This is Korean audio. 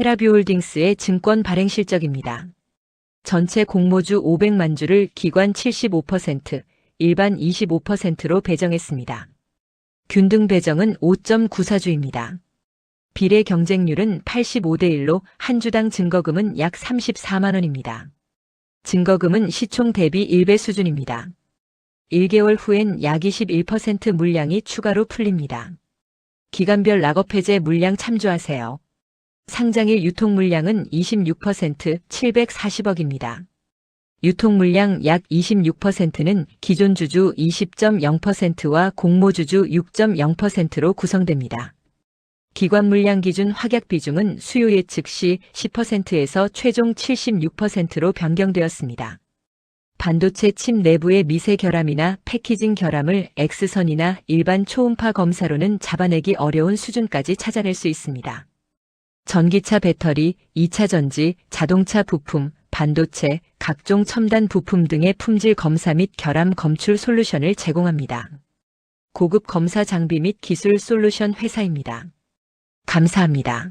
테라뷰홀딩스의 증권 발행 실적입니다. 전체 공모주 500만 주를 기관 75%, 일반 25%로 배정했습니다. 균등 배정은 5.94주입니다. 비례 경쟁률은 85대 1로 한 주당 증거금은 약 34만 원입니다. 증거금은 시총 대비 1배 수준입니다. 1개월 후엔 약 21% 물량이 추가로 풀립니다. 기간별 락업 해제 물량 참조하세요. 상장일 유통 물량은 26% 740억입니다. 유통 물량 약 26%는 기존 주주 20.0%와 공모 주주 6.0%로 구성됩니다. 기관 물량 기준 확약 비중은 수요 예측 시 10%에서 최종 76%로 변경되었습니다. 반도체 칩 내부의 미세 결함이나 패키징 결함을 X선이나 일반 초음파 검사로는 잡아내기 어려운 수준까지 찾아낼 수 있습니다. 전기차 배터리, 2차 전지, 자동차 부품, 반도체, 각종 첨단 부품 등의 품질 검사 및 결함 검출 솔루션을 제공합니다. 고급 검사 장비 및 기술 솔루션 회사입니다. 감사합니다.